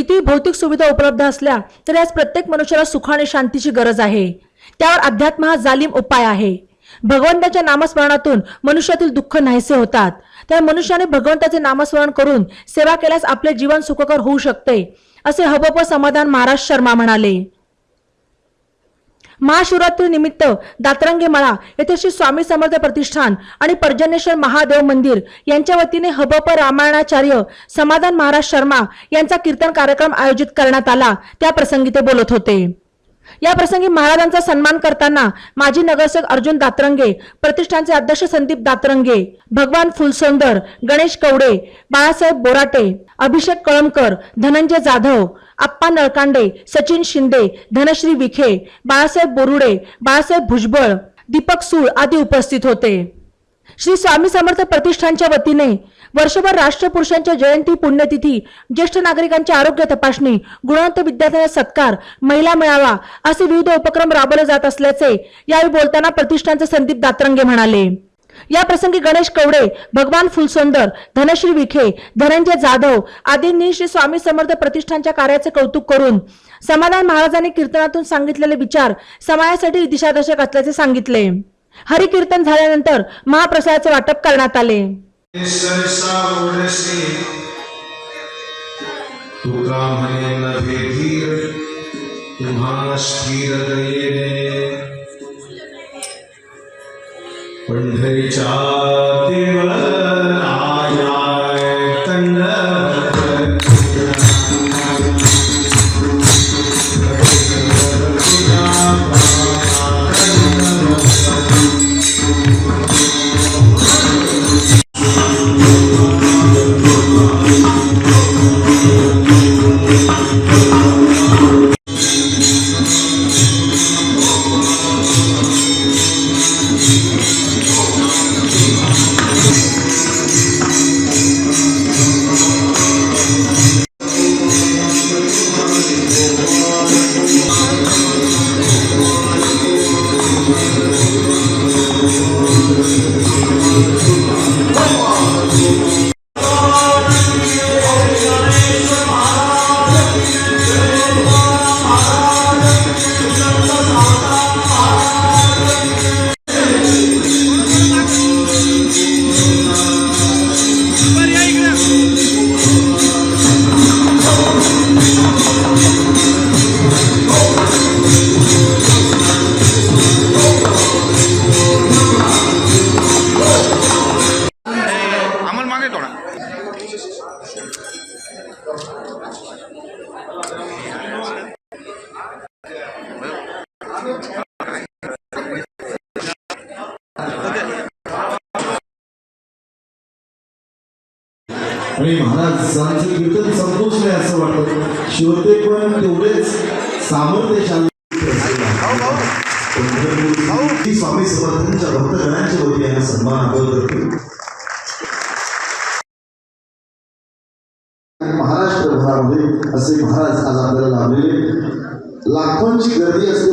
किती भौतिक सुविधा उपलब्ध असल्या तरी आज प्रत्येक मनुष्याला सुख आणि शांतीची गरज आहे. त्यावर अध्यात्म हा जालिम उपाय आहे. भगवंताच्या नामस्मरणातून मनुष्यातील दुःख नाहीसे होतात. तर मनुष्याने भगवंताचे नामस्मरण करून सेवा केल्यास आपले जीवन सुखकर होऊ शकते असे हबप समाधान महाराज शर्मा म्हणाले. महाशिवरात्री निमित्त दातरंगे मळा येथे श्री स्वामी समर्थ प्रतिष्ठान आणि पर्जन्येश्वर महादेव मंदिर यांच्या वतीने हबप रामायणाचार्य समाधान महाराज शर्मा यांचा कीर्तन कार्यक्रम आयोजित करण्यात आला. त्या प्रसंगी ते बोलत होते. या प्रसंगी महाराजांचा सन्मान करताना माजी नगरसेवक अर्जुन दातरंगे प्रतिष्ठानचे अध्यक्ष संदीप दातरंगे भगवान फुलसोंदर गणेश कवडे बाळासाहेब बोराटे अभिषेक कळमकर धनंजय जाधव आप्पा नळकांडे सचिन शिंदे धनश्री विखे बाळासाहेब बोरुडे बाळासाहेब भुजबळ दीपक सूळ आदी उपस्थित होते. श्री स्वामी समर्थ प्रतिष्ठानच्या वतीने वर्षभर राष्ट्रपुरुषांच्या जयंती पुण्यतिथी ज्येष्ठ नागरिकांची आरोग्य तपासणी गुणवंत विद्यार्थ्यांचा सत्कार महिला मेळावा असे विविध उपक्रम राबवले जात असल्याचे यावेळी बोलताना प्रतिष्ठानचे संदीप दातरंगे म्हणाले. या प्रसंगी गणेश कवडे भगवान फुलसुंदर धनश्री विखे धनंजय जाधव आदींनी श्री स्वामी समर्थ प्रतिष्ठानच्या कार्याचे कौतुक करून समाधान महाराजांनी कीर्तनातून सांगितलेले विचार समाजासाठी दिशादर्शक असल्याचे सांगितले. हरिकीर्तन झाल्यानंतर महाप्रसादाचे वाटप करण्यात आले. ओढसे तुका म्हणे नभे धीर तुम्हा स्थिर दयेने पंढरीच्या देवळ आणि महाराजांचं कीर्तन संतोषलंय असं वाटतं. श्रोते पण तेवढेच सामर्थ्यशाली पंढरपूर स्वामी समर्थांच्या भक्तगणांच्या वतीने हा सन्मान आपण करतो. महाराष्ट्रभरामध्ये असे महाराज आज आपल्याला लाभलेले लाखोंची गर्दी असते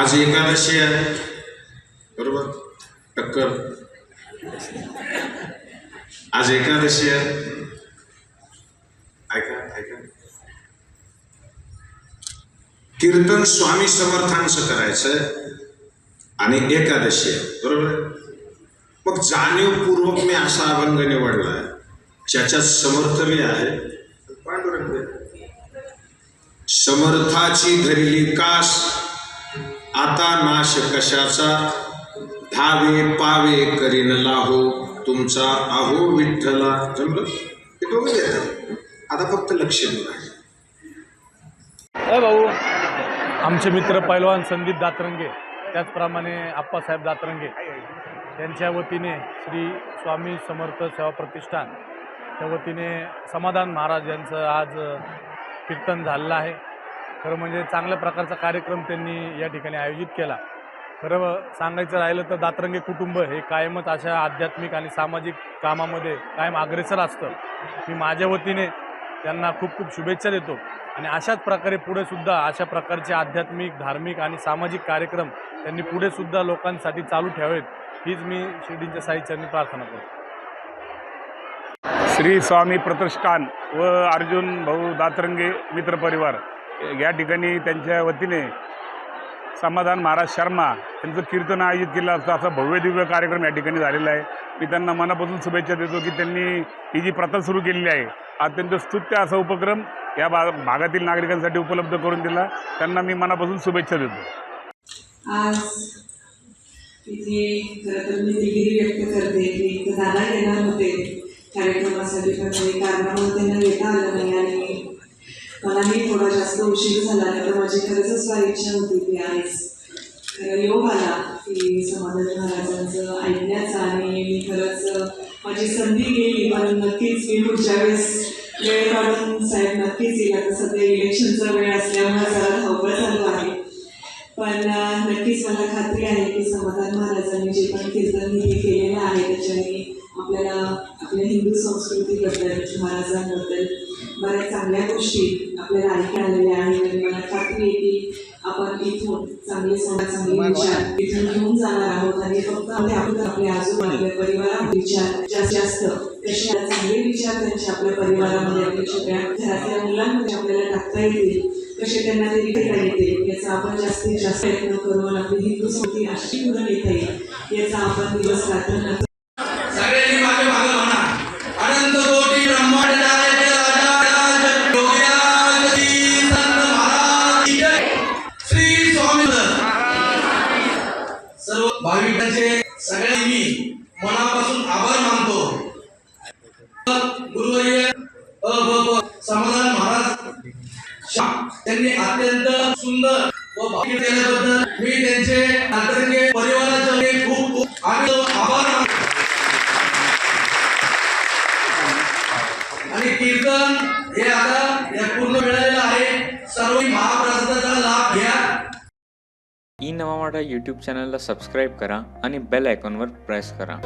आज एकादशी आहे. बरोबर? टक्कर. आज एकादशी आहे. ऐका ऐका. कीर्तन स्वामी समर्थांचं करायचं आणि एकादशी आहे. बरोबर? मग जाणीवपूर्वक मी असा अभंग निवडला ज्याच्यात समर्थ मी आहे समर्थाची धरली कास आता नाश कशाचा? धावे पावे करीन लाहो. तुमचा आहो विठ्ठला. जमलं दोघं येतात आता फक्त लक्ष देऊ भाऊ आमचे मित्र पैलवान संदीप दातरंगे त्याचप्रमाणे आप्पासाहेब दातरंगे त्यांच्या वतीने श्री स्वामी समर्थ सेवा प्रतिष्ठान त्या वतीने समाधान महाराज यांचं आज कीर्तन झालेलं आहे. खरं म्हणजे चांगल्या प्रकारचा कार्यक्रम त्यांनी या ठिकाणी आयोजित केला. खरं सांगायचं राहिलं तर दातरंगे कुटुंब हे कायमच अशा आध्यात्मिक आणि सामाजिक कामामध्ये कायम अग्रेसर असतं. मी माझ्या वतीने त्यांना खूप खूप शुभेच्छा देतो. आणि अशाच प्रकारे पुढे सुद्धा अशा प्रकारचे आध्यात्मिक धार्मिक आणि सामाजिक कार्यक्रम त्यांनी पुढेसुद्धा लोकांसाठी चालू ठेवावेत हीच मी शिर्डींच्या साहित्यांनी प्रार्थना करतो. श्री स्वामी प्रतिष्ठान व अर्जुन भाऊ दातरंगे मित्रपरिवार या ठिकाणी त्यांच्या वतीने समाधान महाराज शर्मा यांचं कीर्तन आयोजित केलं असतं. असा भव्य दिव्य कार्यक्रम या ठिकाणी झालेला आहे. मी त्यांना मनापासून शुभेच्छा देतो की त्यांनी ही जी प्रथा सुरू केलेली आहे अत्यंत स्तुत्य असा उपक्रम या भा भागातील नागरिकांसाठी उपलब्ध करून दिला. त्यांना मी मनापासून शुभेच्छा देतो. आज इथे खरं मी व्यक्त करते. की दादा येणार होते. कार्यक्रमासाठी पण त्यांना येता आलं नाही आणि मलाही थोडा जास्त उशीर झाला नाही तर माझी खरंच फार इच्छा होती की आज खरं योग आला की समाधान महाराजांचं ऐकण्याचा आणि मी खरंच माझी संधी गेली पण नक्कीच मी पुढच्या वेळेस वेळ काढून साहेब नक्कीच येईल. आता सध्या इलेक्शनचा वेळ असल्यामुळे जरा धावपळ चालू आहे. अ, नक्कीच मला खात्री आहे की समाधान महाराजांनी जे पण कीर्तन हे केलेलं आहे त्याच्याने आपल्याला आपल्या हिंदू संस्कृतीबद्दल महाराजांबद्दल बऱ्याच चांगल्या गोष्टी आपल्याला ऐकायला आलेल्या आहेत. आणि मला खात्री आहे की आपण इथून चांगले समाज चांगले विचार इथून घेऊन जाणार आहोत. आणि फक्त आपले आपण आपल्या आजोबा आपल्या परिवारात विचार जास्तीत जास्त कसे चांगले विचार त्यांच्या आपल्या परिवारामध्ये आपल्या छोट्या घरातल्या मुलांमध्ये आपल्याला टाकता येतील कसे त्यांना ते लिहिता येते याचा आपण जास्तीत जास्त प्रयत्न करू आणि आपली हिंदू संस्कृती अशी पुढे नेता येईल. याचा आपण दिवस रात्र श्री सर्व भाविकांचे सगळ्यांनी मनापासून आभार मानतो. गुरुवर्य समाधान त्यांनी अत्यंत सुंदर व भावी केल्याबद्दल मी त्यांचे नातरंगे परिवाराचे खूप खूप आभार आणि कीर्तन हे आता या पूर्ण मिळालेलं आहे. सर्व महाप्रसादाचा लाभ घ्या. ई नवा मराठा यूट्यूब चॅनलला सबस्क्राईब करा आणि बेल आयकॉनवर प्रेस करा.